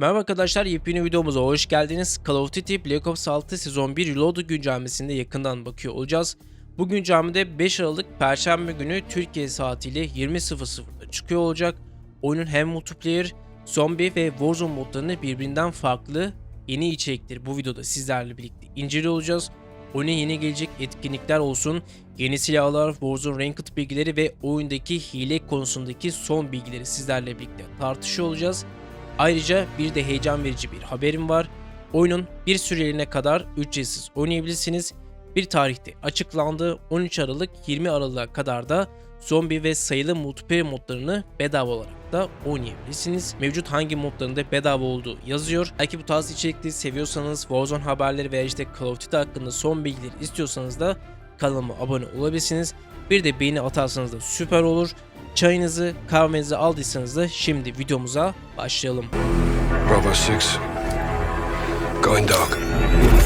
Merhaba arkadaşlar, yepyeni videomuza hoş geldiniz. Call of Duty Black Ops 6 Sezon 1 Reloaded güncellemesinde yakından bakıyor olacağız. Bu güncellemede 5 Aralık Perşembe günü Türkiye saatiyle 20.00'da çıkıyor olacak. Oyunun hem multiplayer, zombi ve Warzone modlarını birbirinden farklı yeni içerikleri bu videoda sizlerle birlikte inceliyor olacağız. Oyuna yeni gelecek etkinlikler olsun, yeni silahlar, Warzone Ranked bilgileri ve oyundaki hile konusundaki son bilgileri sizlerle birlikte tartışıyor olacağız. Ayrıca bir de heyecan verici bir haberim var. Oyunun bir süreliğine kadar ücretsiz oynayabilirsiniz. Bir tarihte açıklandı 13 Aralık 20 Aralık'a kadar da zombi ve sayılı multiplayer modlarını bedava olarak da oynayabilirsiniz. Mevcut hangi modların da bedava olduğu yazıyor. Belki bu tarz içerikleri seviyorsanız Warzone haberleri veya işte Call of Duty hakkında son bilgileri istiyorsanız da kanalıma abone olabilirsiniz. Bir de beğeni atarsanız da süper olur. Çayınızı, kahvenizi aldıysanız da şimdi videomuza başlayalım. Bravo 6. Going dark.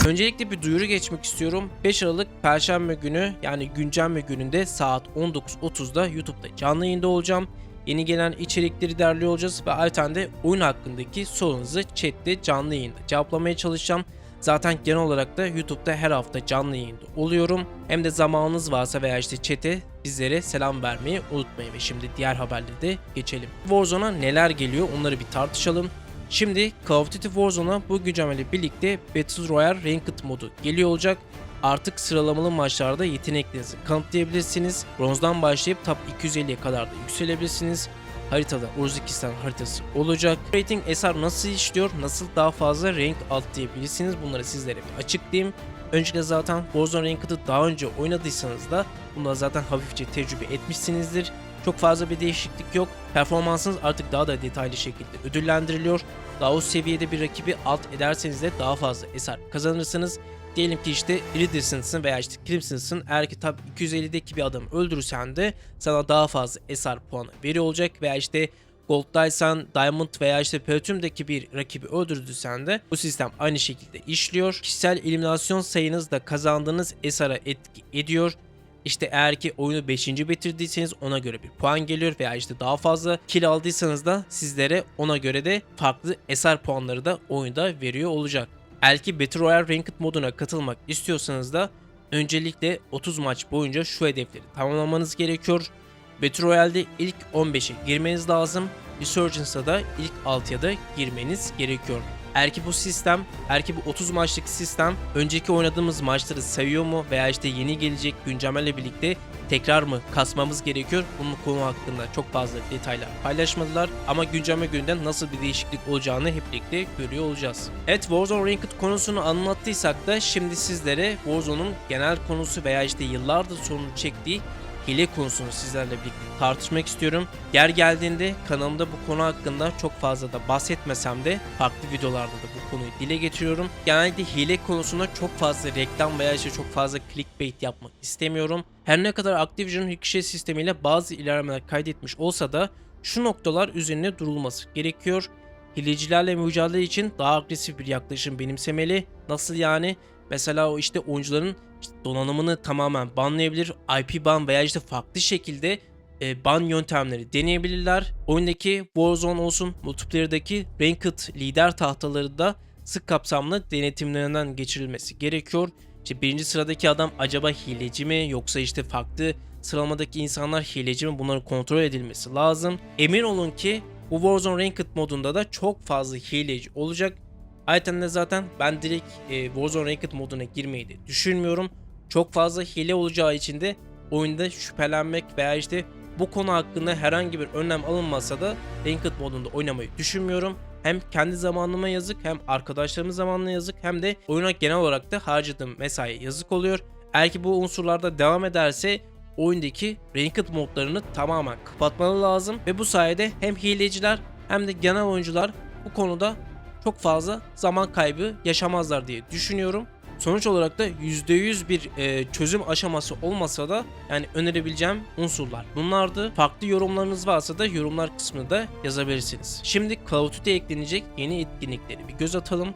Öncelikle bir duyuru geçmek istiyorum. 5 Aralık Perşembe günü yani güncelleme gününde saat 19.30'da YouTube'da canlı yayında olacağım. Yeni gelen içerikleri derliyor olacağız ve ayrıca de oyun hakkındaki sorunuzu chatte canlı yayında cevaplamaya çalışacağım. Zaten genel olarak da YouTube'da her hafta canlı yayında oluyorum. Hem de zamanınız varsa veya işte chat'e bizlere selam vermeyi unutmayın ve şimdi diğer haberleri de geçelim. Warzone'a neler geliyor onları bir tartışalım. Şimdi Call of Duty Warzone'a bu güncellemeyle birlikte Battle Royale Ranked modu geliyor olacak. Artık sıralamalı maçlarda yeteneklerinizi kanıtlayabilirsiniz. Bronzdan başlayıp top 250'ye kadar da yükselebilirsiniz. Haritada Uzbekistan haritası olacak. Rating eser nasıl işliyor, nasıl daha fazla rank atlayabilirsiniz bunları sizlere bir açıklayayım. Öncelikle zaten Warzone Ranked'ı daha önce oynadıysanız da bunları zaten hafifçe tecrübe etmişsinizdir. Çok fazla bir değişiklik yok. Performansınız artık daha da detaylı şekilde ödüllendiriliyor. Daha üst seviyede bir rakibi alt ederseniz de daha fazla eser kazanırsınız. Diyelim ki işte Iriderson'sın veya işte Crimson'sın. Eğer ki tab 250'deki bir adamı öldürürsen de sana daha fazla eser puanı veriyor olacak. Veya işte Gold'daysan Diamond veya işte Platinum'daki bir rakibi öldürdüysen de bu sistem aynı şekilde işliyor. Kişisel eliminasyon sayınız da kazandığınız esara etki ediyor. İşte eğer ki oyunu 5. bitirdiyseniz ona göre bir puan geliyor veya işte daha fazla kill aldıysanız da sizlere ona göre de farklı eser puanları da oyunda veriyor olacak. Eğer ki Battle Royale Ranked moduna katılmak istiyorsanız da öncelikle 30 maç boyunca şu hedefleri tamamlamanız gerekiyor. Battle Royale'de ilk 15'e girmeniz lazım. Resurgence'da da ilk 6'ya da girmeniz gerekiyor. Eğer ki bu sistem, eğer ki bu 30 maçlık sistem önceki oynadığımız maçları sayıyor mu veya işte yeni gelecek güncellemeyle birlikte tekrar mı kasmamız gerekiyor? Bunun konu hakkında çok fazla detaylar paylaşmadılar ama güncelleme gününden nasıl bir değişiklik olacağını hep birlikte görüyor olacağız. Evet Warzone Ranked konusunu anlattıysak da şimdi sizlere Warzone'un genel konusu veya işte yıllardır sorunu çektiği hile konusunu sizlerle birlikte tartışmak istiyorum. Yer geldiğinde kanalımda bu konu hakkında çok fazla da bahsetmesem de farklı videolarda da bu konuyu dile getiriyorum. Genellikle hile konusunda çok fazla reklam veya işte çok fazla clickbait yapmak istemiyorum. Her ne kadar Activision ricochet sistemiyle bazı ilerlemeler kaydetmiş olsa da şu noktalar üzerine durulması gerekiyor. Hilecilerle mücadele için daha agresif bir yaklaşım benimsemeli. Nasıl yani? Mesela o işte oyuncuların donanımını tamamen banlayabilir. IP ban veya işte farklı şekilde e, ban yöntemleri deneyebilirler. Oyundaki Warzone olsun, multiplayer'daki Ranked lider tahtaları da sık kapsamlı denetimlerinden geçirilmesi gerekiyor. İşte birinci sıradaki adam acaba hileci mi yoksa işte farklı sıralamadaki insanlar hileci mi bunların kontrol edilmesi lazım. Emin olun ki bu Warzone Ranked modunda da çok fazla hileci olacak. Ayrıca de zaten ben direkt e, Warzone Ranked moduna girmeyi de düşünmüyorum. Çok fazla hile olacağı için de oyunda şüphelenmek veya işte bu konu hakkında herhangi bir önlem alınmazsa da Ranked modunda oynamayı düşünmüyorum. Hem kendi zamanıma yazık hem arkadaşlarımın zamanına yazık hem de oyuna genel olarak da harcadığım mesai yazık oluyor. Eğer ki bu unsurlarda devam ederse oyundaki Ranked modlarını tamamen kapatmalı lazım ve bu sayede hem hileciler hem de genel oyuncular bu konuda çok fazla zaman kaybı yaşamazlar diye düşünüyorum. Sonuç olarak da %100 bir e, çözüm aşaması olmasa da yani önerebileceğim unsurlar bunlardı. Farklı yorumlarınız varsa da yorumlar kısmında da yazabilirsiniz. Şimdi Call of eklenecek yeni etkinlikleri bir göz atalım.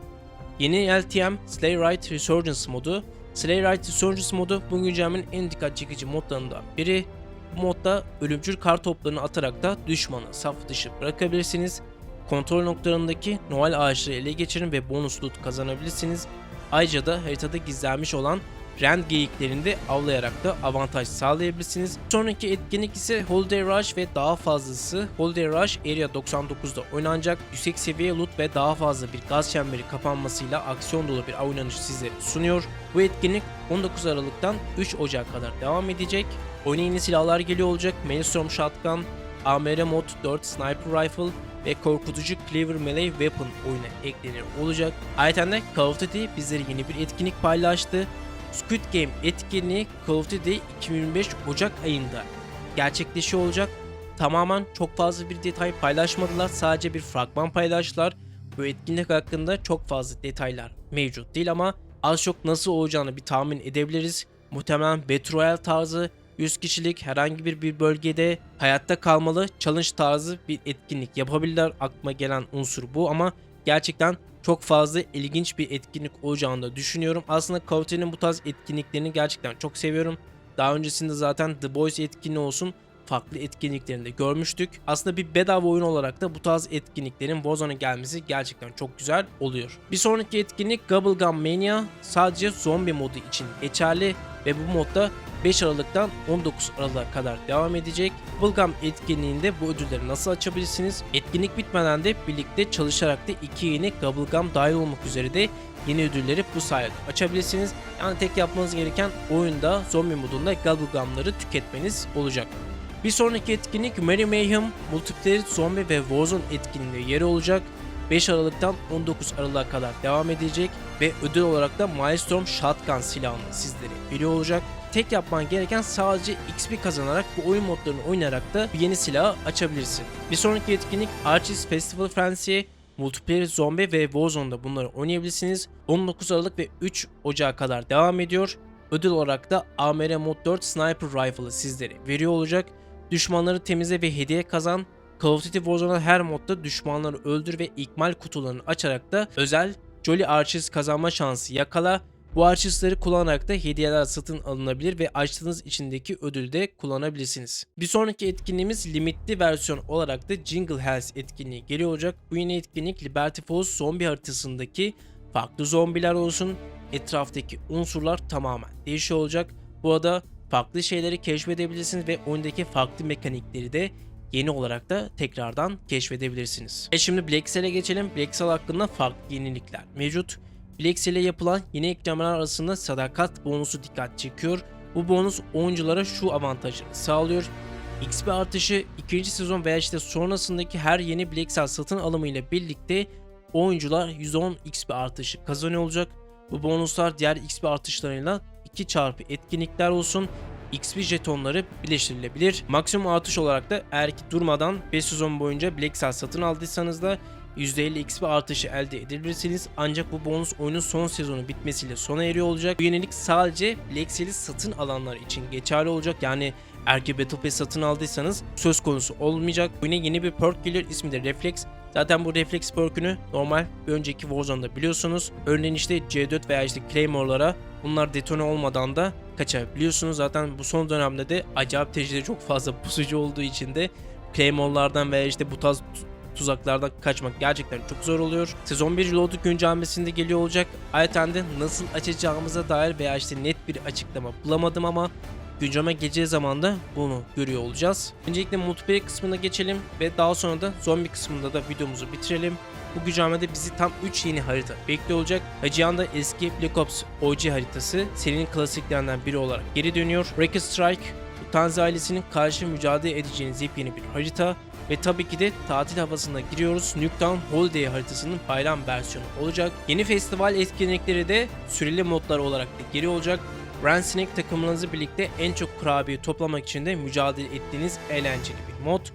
Yeni LTM Slay Ride Resurgence modu. Slay Ride Resurgence modu bu güncellemenin en dikkat çekici modlarından biri. Bu modda ölümcül kar toplarını atarak da düşmanı saf dışı bırakabilirsiniz. Kontrol noktalarındaki Noel ağaçları ele geçirin ve bonus loot kazanabilirsiniz. Ayrıca da haritada gizlenmiş olan rend geyiklerini de avlayarak da avantaj sağlayabilirsiniz. Sonraki etkinlik ise Holiday Rush ve daha fazlası. Holiday Rush Area 99'da oynanacak. Yüksek seviye loot ve daha fazla bir gaz çemberi kapanmasıyla aksiyon dolu bir oynanış size sunuyor. Bu etkinlik 19 Aralık'tan 3 Ocak kadar devam edecek. Oyuna yeni silahlar geliyor olacak. Maelstrom Shotgun, AMR Mod 4 Sniper Rifle ve korkutucu Cleaver Melee Weapon oyuna eklenir olacak. Ayrıca Call of Duty bizlere yeni bir etkinlik paylaştı. Squid Game etkinliği Call of Duty 2025 Ocak ayında gerçekleşiyor olacak. Tamamen çok fazla bir detay paylaşmadılar. Sadece bir fragman paylaştılar. Bu etkinlik hakkında çok fazla detaylar mevcut değil ama az çok nasıl olacağını bir tahmin edebiliriz. Muhtemelen Battle Royale tarzı 100 kişilik herhangi bir, bir bölgede hayatta kalmalı challenge tarzı bir etkinlik yapabilirler. Aklıma gelen unsur bu ama gerçekten çok fazla ilginç bir etkinlik olacağını da düşünüyorum. Aslında Duty'nin bu tarz etkinliklerini gerçekten çok seviyorum. Daha öncesinde zaten The Boys etkinliği olsun farklı etkinliklerinde görmüştük. Aslında bir bedava oyun olarak da bu tarz etkinliklerin Warzone'a gelmesi gerçekten çok güzel oluyor. Bir sonraki etkinlik Bubblegum Mania sadece zombi modu için geçerli ve bu modda 5 Aralık'tan 19 Aralık'a kadar devam edecek. Bubblegum etkinliğinde bu ödülleri nasıl açabilirsiniz? Etkinlik bitmeden de birlikte çalışarak da iki yeni Bubblegum dahil olmak üzere de yeni ödülleri bu sayede açabilirsiniz. Yani tek yapmanız gereken oyunda zombi modunda Bubblegum'ları tüketmeniz olacak. Bir sonraki etkinlik Merry Mayhem, Multiplayer Zombie ve Warzone etkinliğinde yeri olacak. 5 Aralık'tan 19 Aralık'a kadar devam edecek ve ödül olarak da Milestone Shotgun silahını sizlere veriyor olacak. Tek yapman gereken sadece XP kazanarak bu oyun modlarını oynayarak da bir yeni silahı açabilirsin. Bir sonraki etkinlik Arches Festival Frenzy, Multiplayer Zombie ve Warzone'da bunları oynayabilirsiniz. 19 Aralık ve 3 Ocak'a kadar devam ediyor. Ödül olarak da AMR Mod 4 Sniper Rifle'ı sizlere veriyor olacak. Düşmanları temizle ve hediye kazan. Call of Duty Warzone'da her modda düşmanları öldür ve ikmal kutularını açarak da özel Jolly Arches kazanma şansı yakala. Bu Arches'ları kullanarak da hediyeler satın alınabilir ve açtığınız içindeki ödülü de kullanabilirsiniz. Bir sonraki etkinliğimiz limitli versiyon olarak da Jingle Hells etkinliği geliyor olacak. Bu yeni etkinlik Liberty Falls zombi haritasındaki farklı zombiler olsun, etraftaki unsurlar tamamen değişiyor olacak. Bu arada farklı şeyleri keşfedebilirsiniz ve oyundaki farklı mekanikleri de yeni olarak da tekrardan keşfedebilirsiniz. E şimdi Black Cell'e geçelim. Black Cell hakkında farklı yenilikler mevcut. Black Cell'e yapılan yeni eklemeler arasında sadakat bonusu dikkat çekiyor. Bu bonus oyunculara şu avantajı sağlıyor. XP artışı 2. sezon veya işte sonrasındaki her yeni Black Cell satın alımı ile birlikte oyuncular 110 XP artışı kazanıyor olacak. Bu bonuslar diğer XP artışlarıyla 2 çarpı etkinlikler olsun. XP jetonları birleştirilebilir. Maksimum artış olarak da eğer ki durmadan 5 sezon boyunca Black Cell satın aldıysanız da %50 XP artışı elde edebilirsiniz. Ancak bu bonus oyunun son sezonu bitmesiyle sona eriyor olacak. Bu yenilik sadece Black Cell'i satın alanlar için geçerli olacak. Yani eğer ki Battle Pass satın aldıysanız söz konusu olmayacak. Oyuna yeni bir perk geliyor. İsmi de Reflex. Zaten bu Reflex perk'ünü normal bir önceki Warzone'da biliyorsunuz. Örneğin işte C4 veya işte Claymore'lara bunlar detone olmadan da kaçabiliyorsunuz. Zaten bu son dönemde de acayip derecede çok fazla pusucu olduğu için de Claymore'lardan veya işte bu tarz tuzaklardan kaçmak gerçekten çok zor oluyor. Sezon 1 Reload'u güncellemesinde geliyor olacak. Ayrıca nasıl açacağımıza dair veya işte net bir açıklama bulamadım ama güncelleme geleceği zaman da bunu görüyor olacağız. Öncelikle multiplayer kısmına geçelim ve daha sonra da zombi kısmında da videomuzu bitirelim. Bu güncellemede bizi tam 3 yeni harita bekliyor olacak. Haciyan da eski Black Ops OG haritası serinin klasiklerinden biri olarak geri dönüyor. Wrecker Strike, Lufthansa ailesinin karşı mücadele edeceğiniz yepyeni bir harita ve tabii ki de tatil havasına giriyoruz. Nuketown Holiday haritasının bayram versiyonu olacak. Yeni festival etkinlikleri de süreli modlar olarak da geri olacak. Snake takımlarınızı birlikte en çok kurabiye toplamak için de mücadele ettiğiniz eğlenceli bir mod.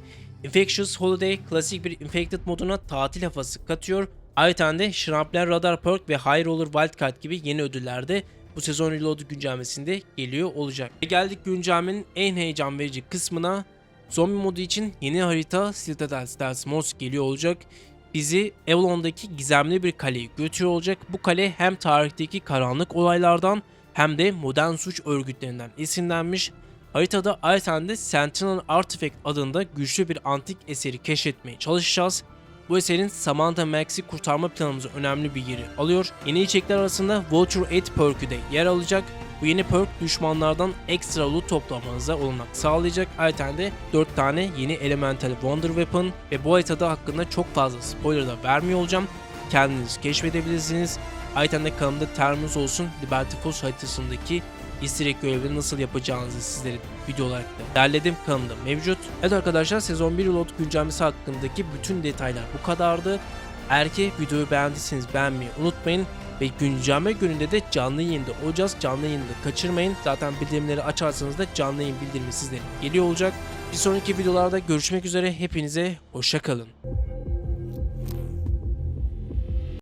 Infectious Holiday klasik bir Infected moduna tatil havası katıyor. Ayrıca de Shrampler Radar Perk ve High Roller Wildcard gibi yeni ödüller de bu sezon Reload güncellemesinde geliyor olacak. Ve geldik güncellemenin en heyecan verici kısmına. Zombi modu için yeni harita Citadel Stealth Mods geliyor olacak. Bizi Avalon'daki gizemli bir kaleye götürüyor olacak. Bu kale hem tarihteki karanlık olaylardan hem de modern suç örgütlerinden esinlenmiş. Haritada ayrıca de Sentinel Artifact adında güçlü bir antik eseri keşfetmeye çalışacağız. Bu eserin Samantha Max'i kurtarma planımızı önemli bir yeri alıyor. Yeni içerikler arasında Vulture 8 perk'ü de yer alacak. Bu yeni perk düşmanlardan ekstra loot toplamanıza olanak sağlayacak. Ayrıca de 4 tane yeni Elemental Wonder Weapon ve bu haritada hakkında çok fazla spoiler da vermiyor olacağım. Kendiniz keşfedebilirsiniz. Ayrıca de kanalımda termos olsun Liberty Falls haritasındaki egg görevleri nasıl yapacağınızı sizlere video olarak da derledim kanalımda mevcut. Evet arkadaşlar sezon 1 lot güncellemesi hakkındaki bütün detaylar bu kadardı. Eğer ki videoyu beğendiyseniz beğenmeyi unutmayın. Ve güncelleme gününde de canlı yayında olacağız. Canlı yayını da kaçırmayın. Zaten bildirimleri açarsanız da canlı yayın bildirimi sizlere geliyor olacak. Bir sonraki videolarda görüşmek üzere. Hepinize hoşçakalın.